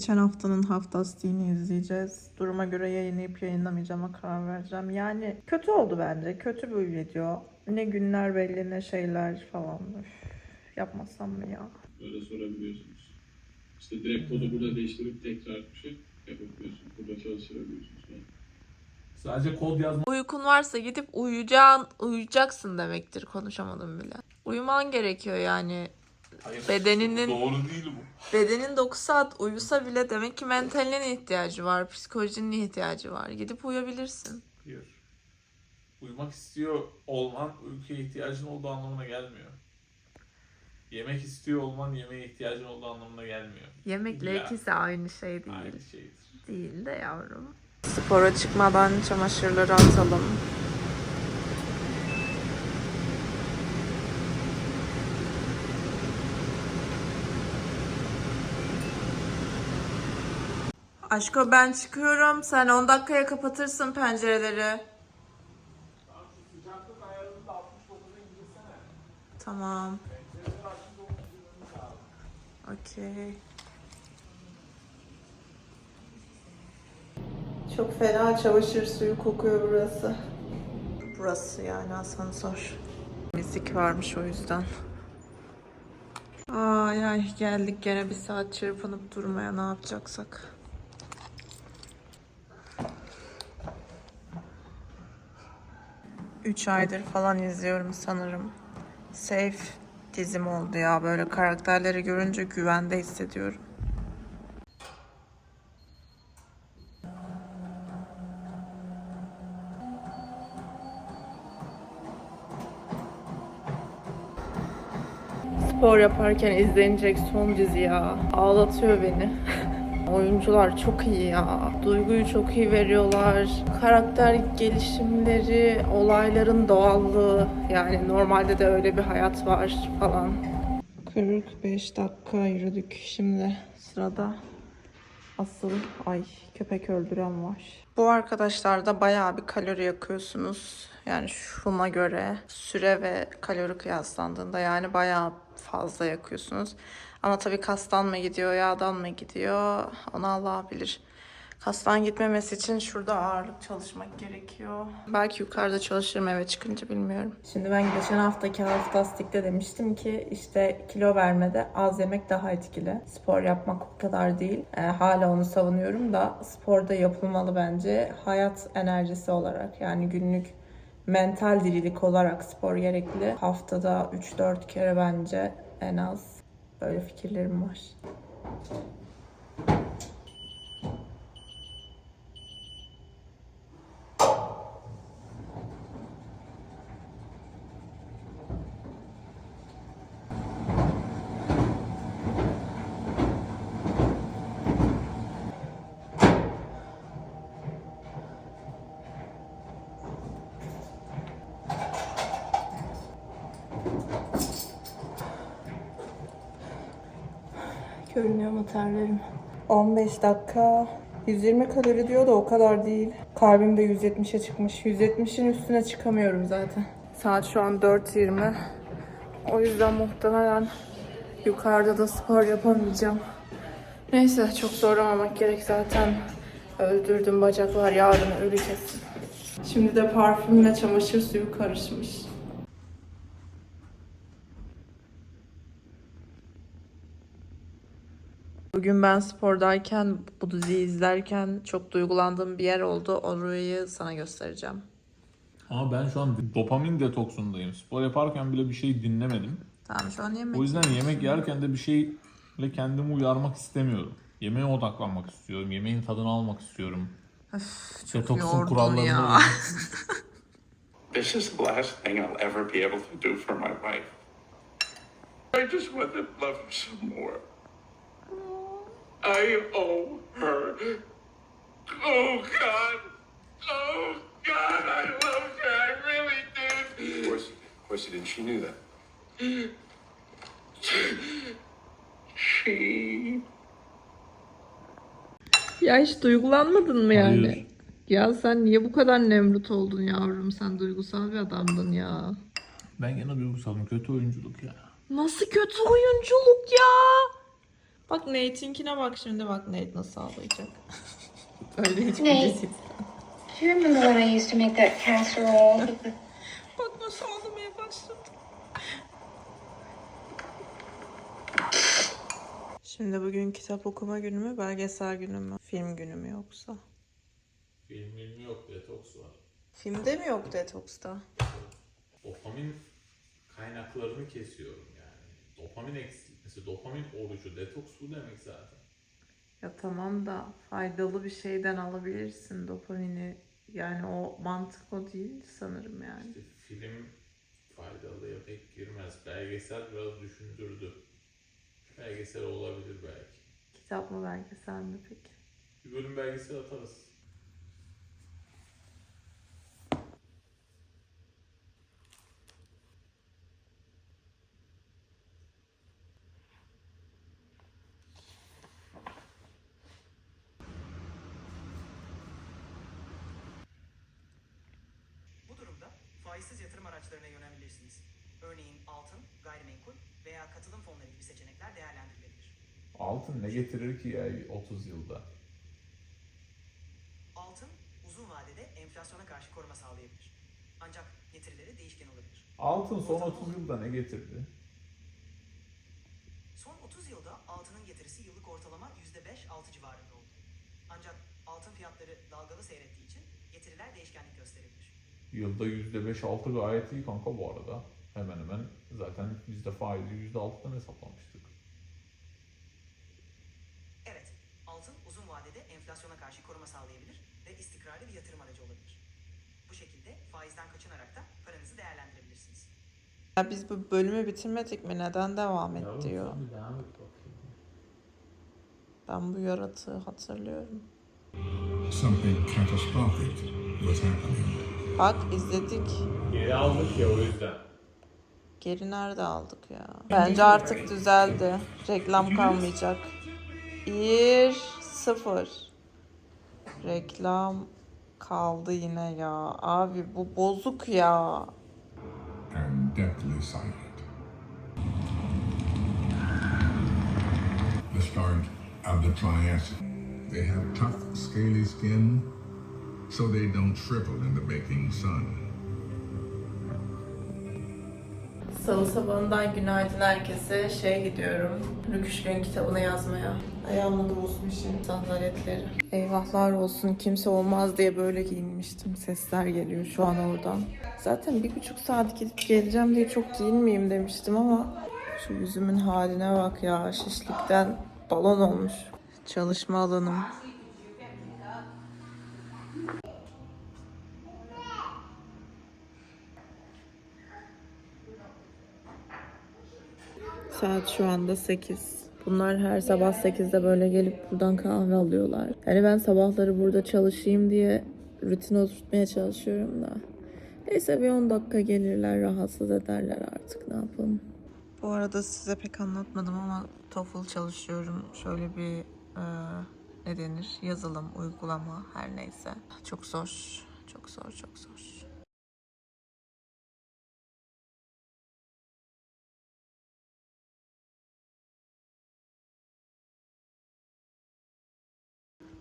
Geçen haftanın haftastiğini izleyeceğiz. Duruma göre yayınlayıp yayınlamayacağıma karar vereceğim. Yani kötü oldu bence. Kötü bir video. Ne günler belli ne şeyler falan. Üf, yapmasam mı ya? Böyle sorabiliyorsunuz. İşte direkt kodu burada değiştirip tekrar bir şey yapabiliyorsunuz. Burada çalıştırabiliyorsunuz falan. Sadece kod yazma Uykun varsa gidip uyuyacağın, uyuyacaksın demektir konuşamadım bile. Uyuman gerekiyor yani. Hayır, Bedeninin- Doğru değil bu. Bedenin 9 saat uyusa bile demek ki mentalinin ihtiyacı var, psikolojinin ihtiyacı var. Gidip uyuyabilirsin. Hayır. Uyumak istiyor olman uykuya ihtiyacın olduğu anlamına gelmiyor. Yemek istiyor olman yemeğe ihtiyacın olduğu anlamına gelmiyor. Yemekle İlla. ikisi aynı şey değil. Aynı şeydir. Değil de yavrum. Spora çıkmadan çamaşırları atalım. Aşko ben çıkıyorum. Sen 10 dakikaya kapatırsın pencereleri. Tamam. Okey. Çok fena çamaşır suyu kokuyor burası. Burası yani asansör. Müzik varmış o yüzden. Ay ay geldik gene bir saat çırpınıp durmaya ne yapacaksak. Üç aydır falan izliyorum sanırım. Safe dizim oldu ya böyle karakterleri görünce güvende hissediyorum. Spor yaparken izlenecek son dizi ya. Ağlatıyor beni. Oyuncular çok iyi ya. Duyguyu çok iyi veriyorlar. Karakter gelişimleri, olayların doğallığı. Yani normalde de öyle bir hayat var falan. 45 dakika yürüdük. Şimdi sırada asıl ay köpek öldüren var. Bu arkadaşlarda bayağı bir kalori yakıyorsunuz. Yani şuna göre süre ve kalori kıyaslandığında yani bayağı fazla yakıyorsunuz. Ama tabii kastan mı gidiyor, yağdan mı gidiyor onu Allah bilir. Kastan gitmemesi için şurada ağırlık çalışmak gerekiyor. Belki yukarıda çalışırım eve çıkınca bilmiyorum. Şimdi ben geçen haftaki haftastikte demiştim ki işte kilo vermede az yemek daha etkili. Spor yapmak o kadar değil. Ee, hala onu savunuyorum da sporda yapılmalı bence. Hayat enerjisi olarak yani günlük mental dirilik olarak spor gerekli. Haftada 3-4 kere bence en az böyle fikirlerim var. Mu terlerim? 15 dakika 120 kalori diyor da o kadar değil. Kalbim de 170'e çıkmış. 170'in üstüne çıkamıyorum zaten. Saat şu an 4.20. O yüzden muhtemelen yukarıda da spor yapamayacağım. Neyse çok zorlamamak gerek zaten. Öldürdüm bacaklar yarın ölü kesin. Şimdi de parfümle çamaşır suyu karışmış. Bugün ben spordayken, bu diziyi izlerken çok duygulandığım bir yer oldu. Orayı sana göstereceğim. Ama ben şu an dopamin detoksundayım. Spor yaparken bile bir şey dinlemedim. Tamam şu an yemek. O yüzden yemek yerken de bir şeyle kendimi uyarmak istemiyorum. Yemeğe odaklanmak istiyorum. Yemeğin tadını almak istiyorum. çok Detoksun kurallarına ya. This is the last thing I'll ever be able to do for my wife. I just want to love her some more. I owe her. Oh God. Oh God, I love her. I really Of do. course, of course you didn't. She knew that. She. Ya hiç duygulanmadın mı yani? Hayır. Ya sen niye bu kadar nemrut oldun yavrum? Sen duygusal bir adamdın ya. Ben gene duygusalım. Kötü oyunculuk ya. Nasıl kötü oyunculuk ya? Bak Nate'inkine bak şimdi bak Nate nasıl ağlayacak. Böyle hiç Nate. güleceğiz. Do you remember when I used to make that casserole? Bak nasıl ağlamaya başladı. Şimdi bugün kitap okuma günü mü, belgesel günü mü, film günü mü yoksa? Film filmi yok, detoks var. Filmde mi yok Detox'ta? Dopamin kaynaklarını kesiyorum yani. Dopamin eksik. Mesela dopamin orucu, detoks bu demek zaten. Ya tamam da faydalı bir şeyden alabilirsin dopamini. Yani o mantık o değil sanırım yani. İşte film faydalıya pek girmez. Belgesel biraz düşündürdü. Belgesel olabilir belki. Kitap mı belgesel mi peki? Bir bölüm belgesel atarız. Altın ne getirir ki ya 30 yılda? Altın uzun vadede enflasyona karşı koruma sağlayabilir. Ancak getirileri değişken olabilir. Altın son 30 yılda ne getirdi? Son 30 yılda altının getirisi yıllık ortalama %5-6 civarında oldu. Ancak altın fiyatları dalgalı seyrettiği için getiriler değişkenlik gösterebilir. Yılda %5-6 gayet iyi kanka bu arada. Hemen hemen zaten biz de faizi %6'dan hesaplamıştık. Evet, altın uzun vadede enflasyona karşı koruma sağlayabilir ve istikrarlı bir yatırım aracı olabilir. Bu şekilde faizden kaçınarak da paranızı değerlendirebilirsiniz. Ya biz bu bölümü bitirmedik mi? Neden devam et diyor. Ben bu yaratığı hatırlıyorum. Something catastrophic was happening. Bak izledik. Geri aldık ya o yüzden. Geri nerede aldık ya? Bence artık düzeldi. Reklam kalmayacak. Bir, sıfır. Reklam kaldı yine ya. Abi bu bozuk ya. and deathly silent. The start of the Triassic. They have tough, scaly skin, so they don't shrivel in the baking sun. Salı sabahından günaydın herkese. Şey gidiyorum. Rüküşgün kitabını yazmaya. Ayağımı da bozmuşum sandaletleri. Eyvahlar olsun kimse olmaz diye böyle giyinmiştim. Sesler geliyor şu an oradan. Zaten bir buçuk saat gidip geleceğim diye çok giyinmeyeyim demiştim ama şu yüzümün haline bak ya. Şişlikten balon olmuş. Çalışma alanım. Saat şu anda 8. Bunlar her sabah 8'de böyle gelip buradan kahve alıyorlar. Yani ben sabahları burada çalışayım diye rutin oturtmaya çalışıyorum da. Neyse bir 10 dakika gelirler rahatsız ederler artık ne yapalım. Bu arada size pek anlatmadım ama TOEFL çalışıyorum. Şöyle bir e, ne denir? Yazılım, uygulama her neyse. Çok zor. Çok zor, çok zor.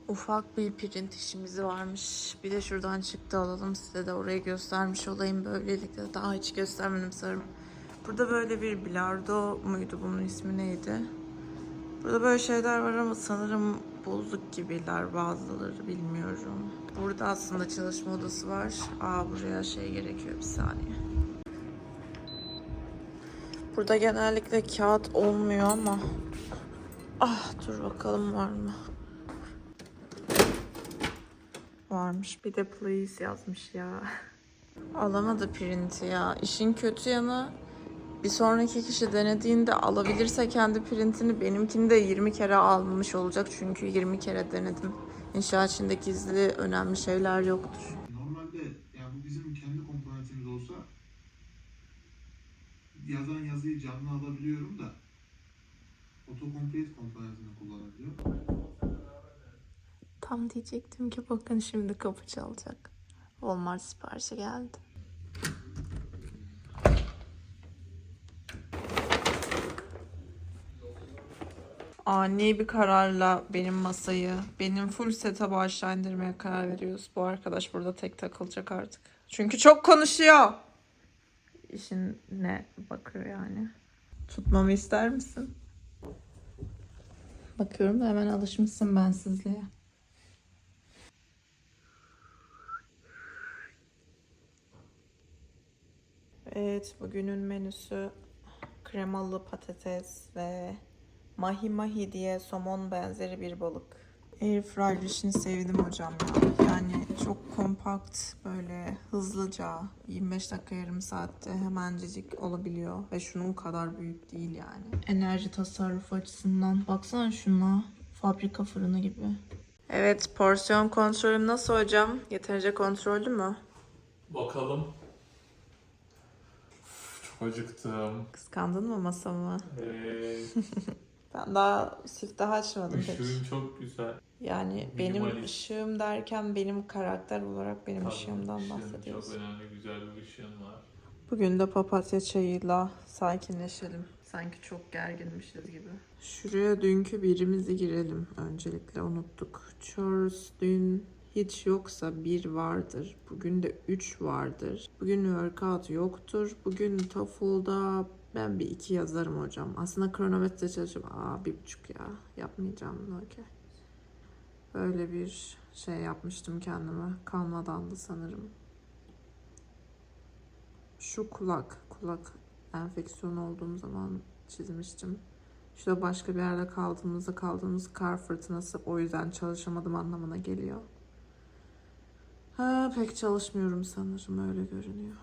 Ufak bir print işimiz varmış. Bir de şuradan çıktı alalım. Size de orayı göstermiş olayım. Böylelikle daha hiç göstermedim sanırım. Burada böyle bir bilardo muydu bunun ismi neydi? Burada böyle şeyler var ama sanırım bozuk gibiler bazıları bilmiyorum. Burada aslında çalışma odası var. Aa buraya şey gerekiyor bir saniye. Burada genellikle kağıt olmuyor ama ah dur bakalım var mı? Varmış. Bir de please yazmış ya. Alamadı printi ya. İşin kötü yanı bir sonraki kişi denediğinde alabilirse kendi printini benimkini de 20 kere almış olacak. Çünkü 20 kere denedim. İnşaat gizli önemli şeyler yoktur. Normalde yani bu bizim kendi komponentimiz olsa yazan yazıyı canlı alabiliyorum da autocomplete komponentini kullanabiliyor. Tam diyecektim ki bakın şimdi kapı çalacak. Walmart siparişi geldi. ani bir kararla benim masayı, benim full setup'ı aşağı indirmeye karar veriyoruz. Bu arkadaş burada tek takılacak artık. Çünkü çok konuşuyor. İşin ne bakıyor yani. Tutmamı ister misin? Bakıyorum da hemen alışmışsın bensizliğe. Evet, bugünün menüsü kremalı patates ve mahi mahi diye somon benzeri bir balık. Airfryer işini sevdim hocam ya. Yani çok kompakt, böyle hızlıca 25 dakika yarım saatte hemencecik olabiliyor. Ve şunun kadar büyük değil yani. Enerji tasarrufu açısından. Baksana şuna. Fabrika fırını gibi. Evet, porsiyon kontrolüm nasıl hocam? Yeterince kontrollü mü? Bakalım. Acıktım. Kıskandın mı masamı? Ee, Ben daha siftah açmadım pek. ışığın çok güzel. Yani benim Minimalist. ışığım derken benim karakter olarak benim Tabii, ışığımdan ışığın bahsediyoruz. Çok önemli güzel bir ışığın var. Bugün de papatya çayıyla sakinleşelim. Sanki çok gerginmişiz gibi. Şuraya dünkü birimizi girelim. Öncelikle unuttuk. Chores dün hiç yoksa bir vardır. Bugün de üç vardır. Bugün workout yoktur. Bugün TOEFL'da ben bir iki yazarım hocam. Aslında kronometre çalışıp aa bir buçuk ya yapmayacağım. Okey. Böyle bir şey yapmıştım kendime. Kalmadandı sanırım. Şu kulak, kulak enfeksiyonu olduğum zaman çizmiştim. Şurada başka bir yerde kaldığımızda kaldığımız kar fırtınası o yüzden çalışamadım anlamına geliyor. Ha pek çalışmıyorum sanırım öyle görünüyor.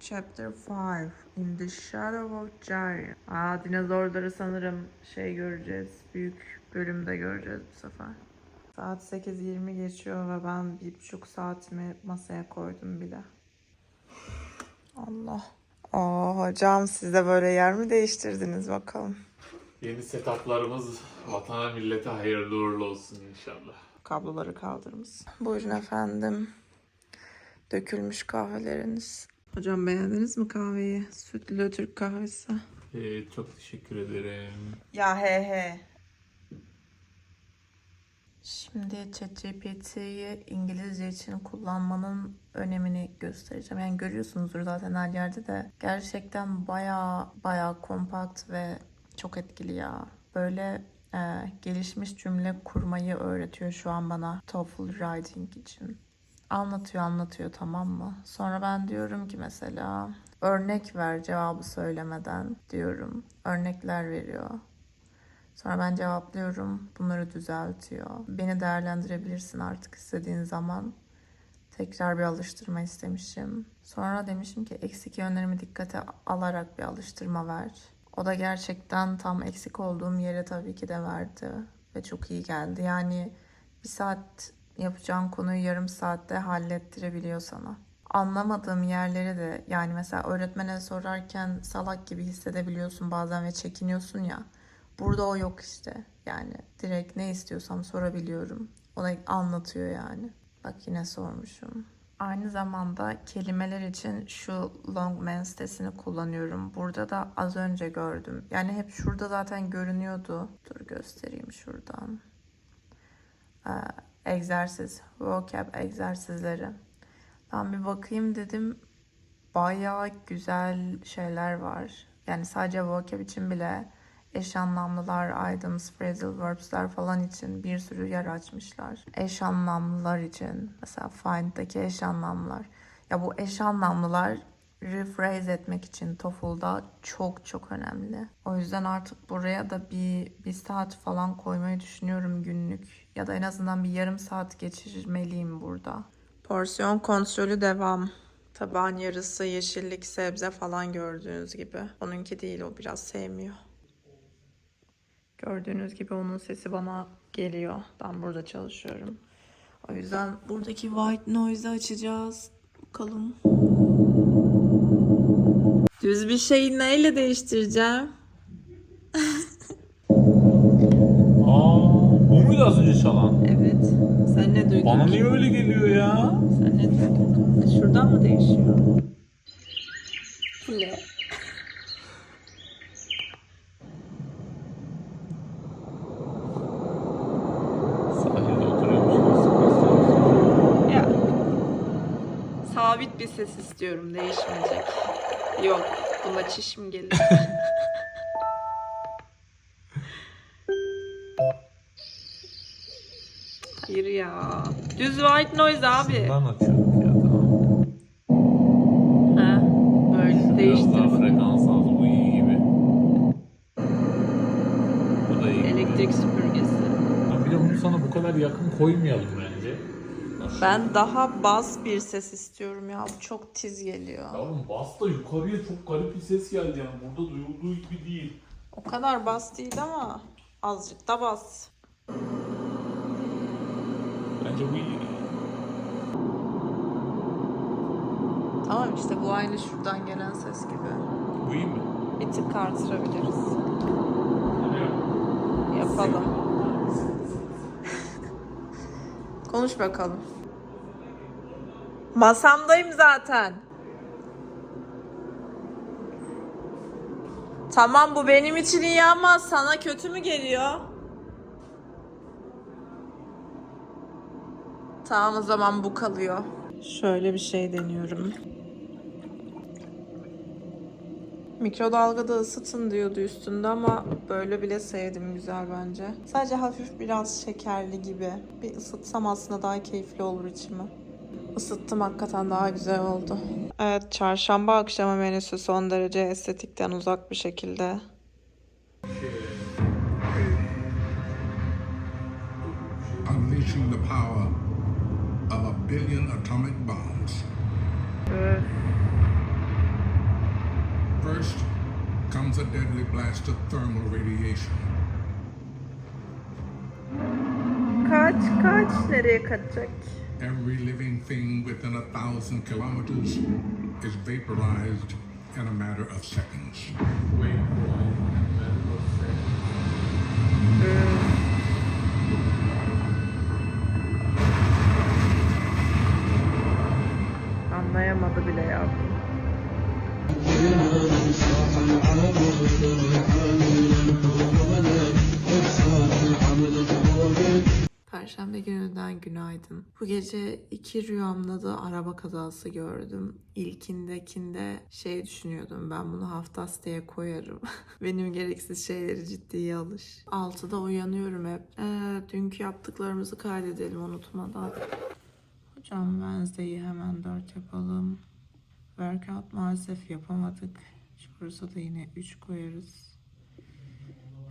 Chapter 5 In the Shadow of Jari. Aa dinozorları sanırım şey göreceğiz. Büyük bölümde göreceğiz bu sefer. Saat 8.20 geçiyor ve ben bir buçuk saatimi masaya koydum bile. Allah. Aa hocam siz de böyle yer mi değiştirdiniz bakalım. Yeni setuplarımız vatana millete hayırlı uğurlu olsun inşallah. Kabloları kaldırmış. Buyurun efendim. Dökülmüş kahveleriniz. Hocam beğendiniz mi kahveyi? Sütlü Türk kahvesi. Ee, çok teşekkür ederim. Ya he he. Şimdi ChatGPT'yi İngilizce için kullanmanın önemini göstereceğim. Yani görüyorsunuzdur zaten her yerde de gerçekten baya baya kompakt ve çok etkili ya. Böyle e, gelişmiş cümle kurmayı öğretiyor şu an bana TOEFL writing için. Anlatıyor anlatıyor tamam mı? Sonra ben diyorum ki mesela örnek ver cevabı söylemeden diyorum. Örnekler veriyor. Sonra ben cevaplıyorum. Bunları düzeltiyor. Beni değerlendirebilirsin artık istediğin zaman. Tekrar bir alıştırma istemişim. Sonra demişim ki eksik yönlerimi dikkate alarak bir alıştırma ver. O da gerçekten tam eksik olduğum yere tabii ki de verdi. Ve çok iyi geldi. Yani bir saat yapacağın konuyu yarım saatte hallettirebiliyor sana. Anlamadığım yerleri de yani mesela öğretmene sorarken salak gibi hissedebiliyorsun bazen ve çekiniyorsun ya. Burada o yok işte. Yani direkt ne istiyorsam sorabiliyorum. O da anlatıyor yani. Bak yine sormuşum. Aynı zamanda kelimeler için şu Longman sitesini kullanıyorum. Burada da az önce gördüm. Yani hep şurada zaten görünüyordu. Dur göstereyim şuradan. Ee, egzersiz, vocab egzersizleri. Ben bir bakayım dedim. Bayağı güzel şeyler var. Yani sadece vocab için bile eş anlamlılar, items, phrasal verbs'ler falan için bir sürü yer açmışlar. Eş anlamlılar için mesela find'daki eş anlamlar. Ya bu eş anlamlılar rephrase etmek için TOEFL'da çok çok önemli. O yüzden artık buraya da bir, bir saat falan koymayı düşünüyorum günlük. Ya da en azından bir yarım saat geçirmeliyim burada. Porsiyon kontrolü devam. Tabağın yarısı yeşillik, sebze falan gördüğünüz gibi. Onunki değil, o biraz sevmiyor. Gördüğünüz gibi onun sesi bana geliyor. Ben burada çalışıyorum. O yüzden buradaki white noise'ı açacağız. Bakalım. Düz bir şeyi neyle değiştireceğim? Aa, bu muydu az önce çalan? Evet. Sen ne duydun? Bana niye öyle geliyor ya? Sen ne duydun? Şuradan mı değişiyor? Ne? sabit bir ses istiyorum. Değişmeyecek. Yok. Buna çişim gelir. Hayır ya. Düz white noise abi. Şundan açıyorduk ya tamam. Ha, böyle Biraz daha frekans az. Bu iyi gibi. Bu da iyi. Elektrik süpürgesi. Ya Bir de bunu sana bu kadar yakın koymayalım bence. Ben daha bas bir ses istiyorum ya. Bu çok tiz geliyor. Ya oğlum bas da yukarıya çok garip bir ses geldi yani. Burada duyulduğu gibi değil. O kadar bas değil ama azıcık da bas. Bence bu iyi. Tamam işte bu aynı şuradan gelen ses gibi. Bu iyi mi? Bir tık artırabiliriz. Yapalım. Konuş bakalım. Masamdayım zaten. Tamam bu benim için iyi ama sana kötü mü geliyor? Tamam o zaman bu kalıyor. Şöyle bir şey deniyorum. Mikrodalgada ısıtın diyordu üstünde ama böyle bile sevdim güzel bence. Sadece hafif biraz şekerli gibi. Bir ısıtsam aslında daha keyifli olur içime. Isıttım hakikaten daha güzel oldu. Evet çarşamba akşamı menüsü son derece estetikten uzak bir şekilde. Unleashing the power of a billion atomic bombs. First comes a deadly blast of thermal radiation. Kaç kaç nereye kaçacak? Every living thing within a thousand kilometers is vaporized in a matter of seconds. Hmm. Anlayamadı bile ya. Perşembe gününden günaydın. Bu gece iki rüyamda da araba kazası gördüm. İlkindekinde şey düşünüyordum ben bunu hafta siteye koyarım. Benim gereksiz şeyleri ciddiye alış. 6'da uyanıyorum hep. Ee, dünkü yaptıklarımızı kaydedelim unutmadan. Hocam Wednesday'i hemen 4 yapalım. Workout maalesef yapamadık. Şurası da yine 3 koyarız.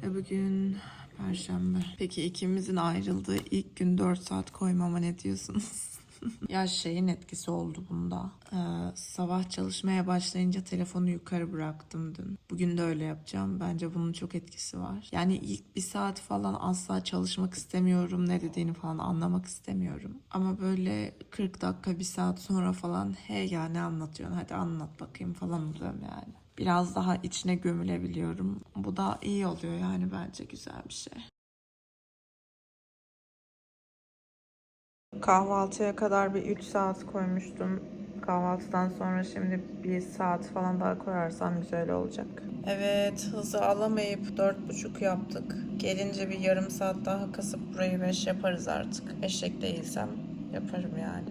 Ve bugün Perşembe. Peki ikimizin ayrıldığı ilk gün 4 saat koymama ne diyorsunuz? ya şeyin etkisi oldu bunda. Ee, sabah çalışmaya başlayınca telefonu yukarı bıraktım dün. Bugün de öyle yapacağım. Bence bunun çok etkisi var. Yani ilk bir saat falan asla çalışmak istemiyorum. Ne dediğini falan anlamak istemiyorum. Ama böyle 40 dakika bir saat sonra falan hey ya ne anlatıyorsun hadi anlat bakayım falan oluyorum yani biraz daha içine gömülebiliyorum. Bu da iyi oluyor yani bence güzel bir şey. Kahvaltıya kadar bir 3 saat koymuştum. Kahvaltıdan sonra şimdi bir saat falan daha koyarsam güzel olacak. Evet hızı alamayıp dört buçuk yaptık. Gelince bir yarım saat daha kasıp burayı beş yaparız artık. Eşek değilsem yaparım yani.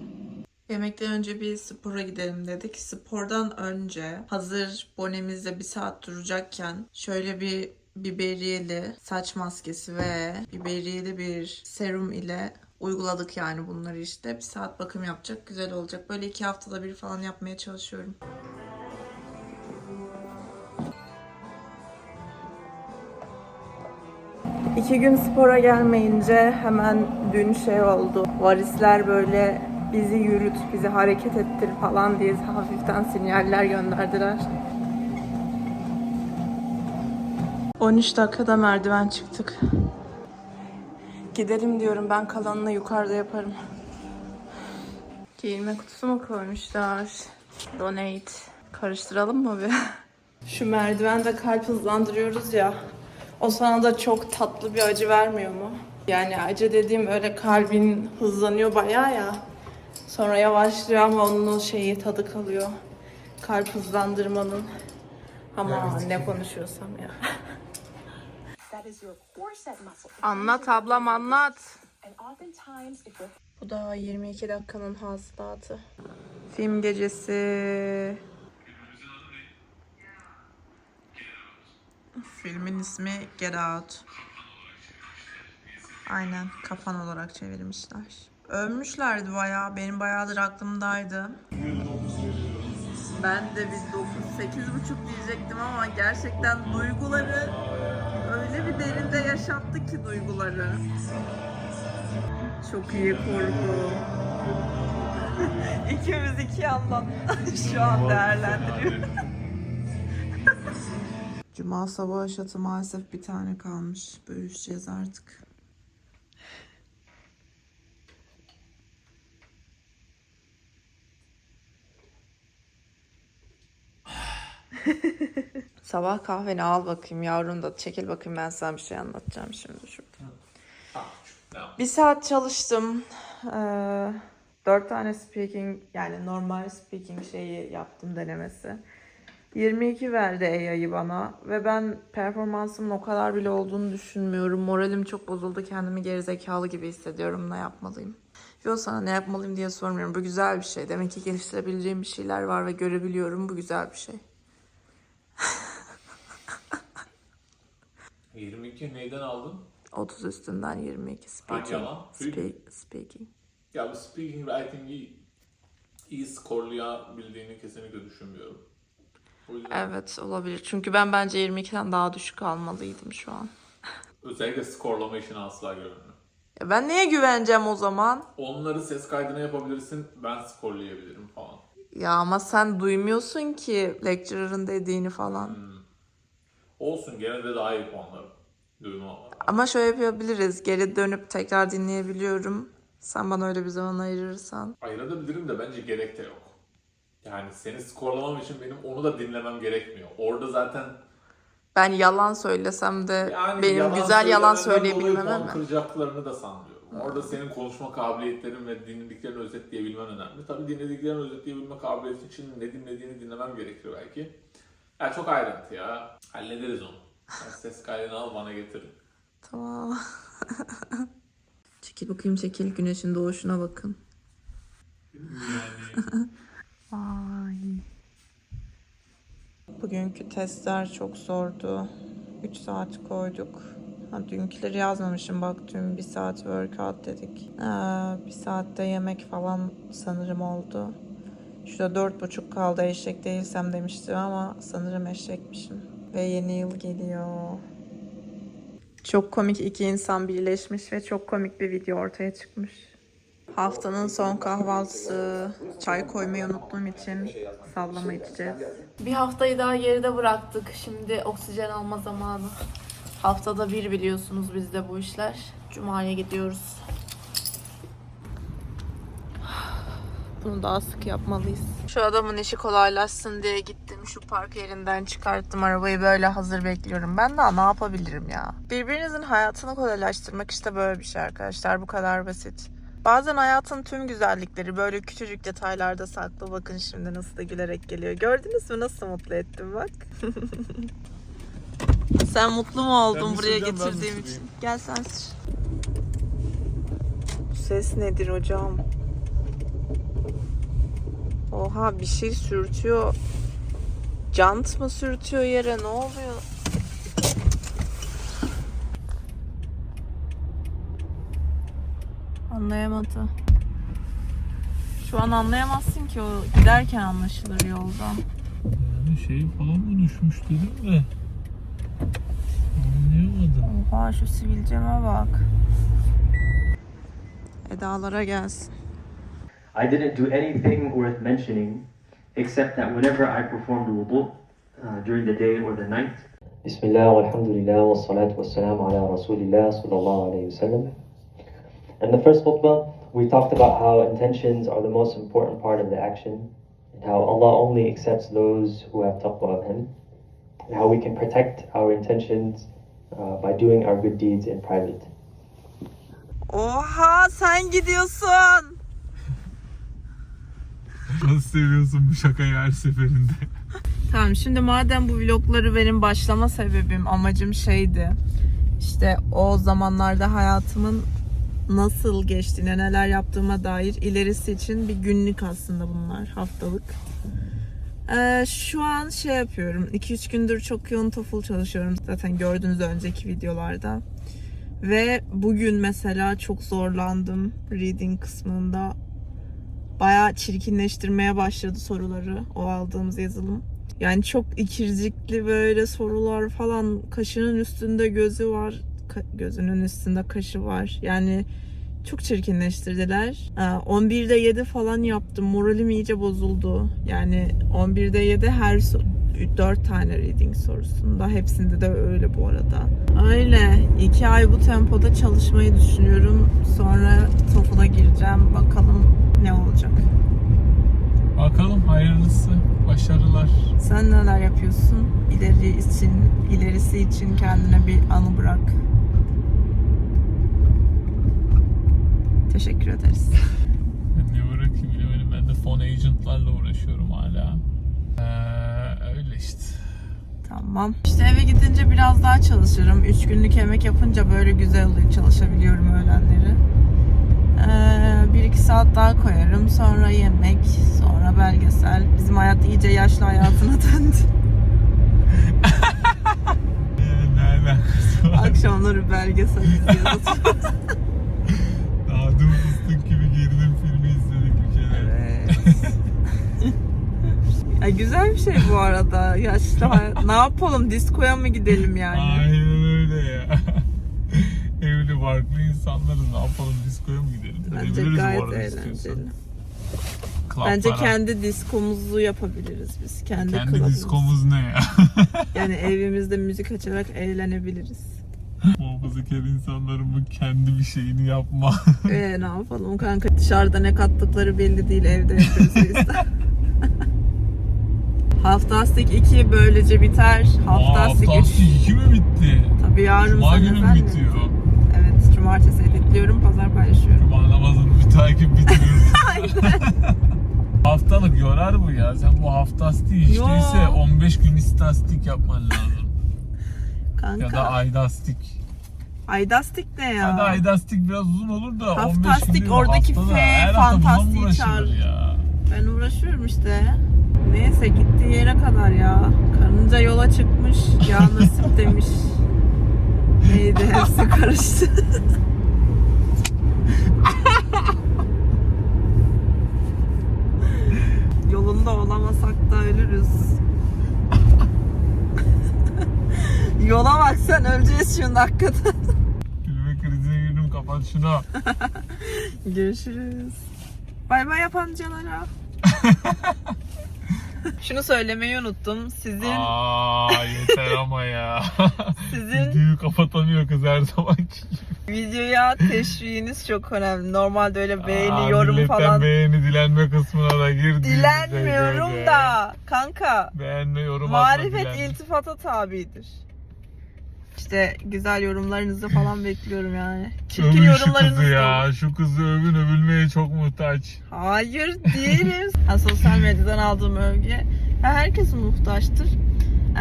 Yemekten önce bir spora gidelim dedik. Spordan önce hazır bonemizde bir saat duracakken şöyle bir biberiyeli saç maskesi ve biberiyeli bir serum ile uyguladık yani bunları işte. Bir saat bakım yapacak. Güzel olacak. Böyle iki haftada bir falan yapmaya çalışıyorum. İki gün spora gelmeyince hemen dün şey oldu. Varisler böyle bizi yürüt, bizi hareket ettir falan diye hafiften sinyaller gönderdiler. 13 dakikada merdiven çıktık. Gidelim diyorum ben kalanını yukarıda yaparım. Giyinme kutusu mu koymuşlar? Donate. Karıştıralım mı bir? Şu merdivende kalp hızlandırıyoruz ya. O sana da çok tatlı bir acı vermiyor mu? Yani acı dediğim öyle kalbin hızlanıyor bayağı ya. Sonra yavaşlıyor ama onun şeyi tadı kalıyor. Kalp hızlandırmanın. Ama ne konuşuyorsam ya. Anlat ablam anlat. Bu da 22 dakikanın hasılatı. Film gecesi. Filmin ismi Get Out. Aynen kafan olarak çevirmişler. Övmüşlerdi bayağı. Benim bayağıdır aklımdaydı. Ben de bir 9 buçuk diyecektim ama gerçekten duyguları öyle bir derinde yaşattı ki duyguları. Çok iyi kurgu. İkimiz iki yandan şu an değerlendiriyoruz. Cuma sabah aşatı maalesef bir tane kalmış. Bölüşeceğiz artık. Sabah kahveni al bakayım yavrum da çekil bakayım ben sana bir şey anlatacağım şimdi şurada. Bir saat çalıştım. Ee, dört tane speaking yani normal speaking şeyi yaptım denemesi. 22 verdi AI'yı bana ve ben performansımın o kadar bile olduğunu düşünmüyorum. Moralim çok bozuldu. Kendimi gerizekalı gibi hissediyorum. Ne yapmalıyım? Yok sana ne yapmalıyım diye sormuyorum. Bu güzel bir şey. Demek ki geliştirebileceğim bir şeyler var ve görebiliyorum. Bu güzel bir şey. 22 neyden aldın? 30 üstünden 22 speaking. Speak, speaking. Ya bu speaking writing'i iyi skorlayabildiğini kesinlikle düşünmüyorum. Yüzden Evet olabilir. Çünkü ben bence 22'den daha düşük almalıydım şu an. özellikle skorlama işini asla görmüyorum. Ya ben neye güveneceğim o zaman? Onları ses kaydına yapabilirsin, ben skorlayabilirim falan. Ya ama sen duymuyorsun ki lecturer'ın dediğini falan. Olsun gene de daha iyi puanlarım. Duyma ama. Şöyle yapabiliriz. Geri dönüp tekrar dinleyebiliyorum. Sen bana öyle bir zaman ayırırsan. Ayırabilirim de bence gerek de yok. Yani seni skorlamam için benim onu da dinlemem gerekmiyor. Orada zaten Ben yalan söylesem de yani benim güzel yalan söylemenden dolayı söyleyebilmem mi? kıracaklarını da sanmıyorum. Orada senin konuşma kabiliyetlerin ve dinlediklerini özetleyebilmen önemli. Tabii dinlediklerini özetleyebilme kabiliyeti için ne dinlediğini dinlemem gerekir belki. Ya çok ayrıntı ya. Hallederiz onu. Sen ses kaydını al bana getirin. Tamam. çekil bakayım çekil. Güneşin doğuşuna bakın. Yani Ay. Bugünkü testler çok zordu. 3 saat koyduk. Ha, dünküleri yazmamışım bak dün bir saat workout dedik. Ee, bir saatte yemek falan sanırım oldu. Şurada dört buçuk kaldı eşek değilsem demiştim ama sanırım eşekmişim. Ve yeni yıl geliyor. Çok komik iki insan birleşmiş ve çok komik bir video ortaya çıkmış. Haftanın son kahvaltısı. Çay koymayı unuttuğum için sallama içeceğiz. Bir haftayı daha geride bıraktık. Şimdi oksijen alma zamanı. Haftada bir biliyorsunuz bizde bu işler. Cuma'ya gidiyoruz. Bunu daha sık yapmalıyız. Şu adamın işi kolaylaşsın diye gittim. Şu park yerinden çıkarttım arabayı böyle hazır bekliyorum. Ben daha ne yapabilirim ya? Birbirinizin hayatını kolaylaştırmak işte böyle bir şey arkadaşlar. Bu kadar basit. Bazen hayatın tüm güzellikleri böyle küçücük detaylarda saklı. Bakın şimdi nasıl da gülerek geliyor. Gördünüz mü nasıl mutlu ettim bak. sen mutlu mu oldun buraya getirdiğim için? Gel sen sür. Bu ses nedir hocam? Oha bir şey sürtüyor. Jant mı sürtüyor yere ne oluyor? Anlayamadı. Şu an anlayamazsın ki o giderken anlaşılır yoldan. Yani şey falan mı düşmüş dedim de. Anlayamadım. Oha şu sivilceme bak. Edalara gelsin. I didn't do anything worth mentioning except that whenever I performed wudu uh, during the day or the night, Bismillah, walhamdulillah, wa salatu wa salam ala Rasulillah sallallahu alayhi wa sallam. In the first khutbah, we talked about how intentions are the most important part of the action and how Allah only accepts those who have taqwa of Him and how we can protect our intentions uh, by doing our good deeds in private. Oha sen gidiyorsun. Nasıl seviyorsun bu şakayı her seferinde? Tamam şimdi madem bu vlogları benim başlama sebebim, amacım şeydi. İşte o zamanlarda hayatımın nasıl geçtiğine, neler yaptığıma dair ilerisi için bir günlük aslında bunlar haftalık. Ee, şu an şey yapıyorum. 2-3 gündür çok yoğun TOEFL çalışıyorum. Zaten gördüğünüz önceki videolarda. Ve bugün mesela çok zorlandım reading kısmında. Bayağı çirkinleştirmeye başladı soruları o aldığımız yazılım. Yani çok ikircikli böyle sorular falan. Kaşının üstünde gözü var. Ka- gözünün üstünde kaşı var. Yani çok çirkinleştirdiler. Ee, 11'de 7 falan yaptım. Moralim iyice bozuldu. Yani 11'de 7 her 4 tane reading sorusunda. Hepsinde de öyle bu arada. Öyle. 2 ay bu tempoda çalışmayı düşünüyorum. Sonra TOEFL'a gireceğim. Bakalım ne olacak. Bakalım hayırlısı. Başarılar. Sen neler yapıyorsun? İleri için, ilerisi için kendine bir anı bırak. Teşekkür ederiz. Ne bırakayım bilemedim. Ben de phone agentlarla uğraşıyorum hala. Ee, öyle işte. Tamam. İşte eve gidince biraz daha çalışırım. Üç günlük yemek yapınca böyle güzel oluyor. Çalışabiliyorum öğlenleri. Ee, bir iki saat daha koyarım. Sonra yemek, sonra belgesel. Bizim hayat iyice yaşlı hayatına döndü. Akşamları belgesel izliyoruz. Daha dün fıstık gibi girdim filmi izledik bir kere. Evet. Ya güzel bir şey bu arada. Yaşlı hayat. Ne yapalım? Diskoya mı gidelim yani? Aynen öyle ya. Evli barklı insanlarız. Ne yapalım? Bence Gidebiliriz bu gayet arada eğlenceli. istiyorsan. Bence kendi diskomuzu yapabiliriz biz. Kendi, Kendi klubumuz. diskomuz ne ya? Yani evimizde müzik açarak eğlenebiliriz. Muhafazakar insanların bu kendi bir şeyini yapma. Ee, ne yapalım kanka dışarıda ne kattıkları belli değil evde yapıyoruz o yüzden. Haftastik 2 böylece biter. Haftastik 3 Haftastik 2 mi bitti? tabii yarın Cuma günü mü bitiyor? Evet cumartesi editliyorum pazar paylaşıyorum. Cuma namazını bir takip bitiriyoruz. Haftalık yorar bu ya. Sen bu haftastiği hiç Yo. değilse 15 gün istastik yapman lazım. Kanka. Ya da aydastik. Aydastik ne ya? Hadi aydastik biraz uzun olur da 15 gün Haftastik, oradaki haftada F, her hafta bununla mı fantastiği uğraşılır çağır. ya. Ben uğraşıyorum işte. Neyse gittiği yere kadar ya. Karınca yola çıkmış. Ya nasip demiş. Neydi hepsi karıştı. Yolunda olamasak da ölürüz. Yola bak sen öleceğiz şimdi hakikaten. Gülme krizine girdim kapat şunu. Görüşürüz. Bay bay yapancalara. Şunu söylemeyi unuttum. Sizin Aa yeter ama ya. Sizin- Videoyu kapatamıyor kız her gibi. videoya teşviğiniz çok önemli. Normalde öyle beğeni, Aa, yorum falan beğeni dilenme kısmına da girdi. dilenmiyorum da kanka. Beğenme yorum atma Marifet dilenme. iltifata tabidir. İşte güzel yorumlarınızı falan bekliyorum yani. Çirkin Övün şu yorumlarınız kızı da ya. Şu kızı övün övülmeye çok muhtaç. Hayır değiliz. ha, sosyal medyadan aldığım övgü. Ya, herkes muhtaçtır.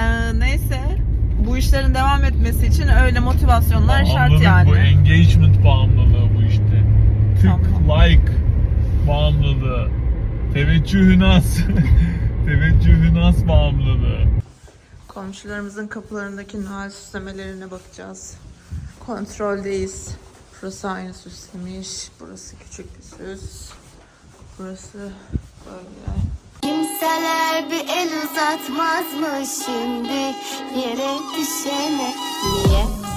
Ee, neyse bu işlerin devam etmesi için öyle motivasyonlar şart Anladık yani. bu engagement bağımlılığı bu işte. Tık, Tamam. like bağımlılığı. Teveccühü nas. Teveccühü nas bağımlılığı. Komşularımızın kapılarındaki Noel süslemelerine bakacağız. Kontroldeyiz. Burası aynı süslemiş. Burası küçük bir süs. Burası böyle. Kimseler bir el uzatmaz mı şimdi yere düşene niye?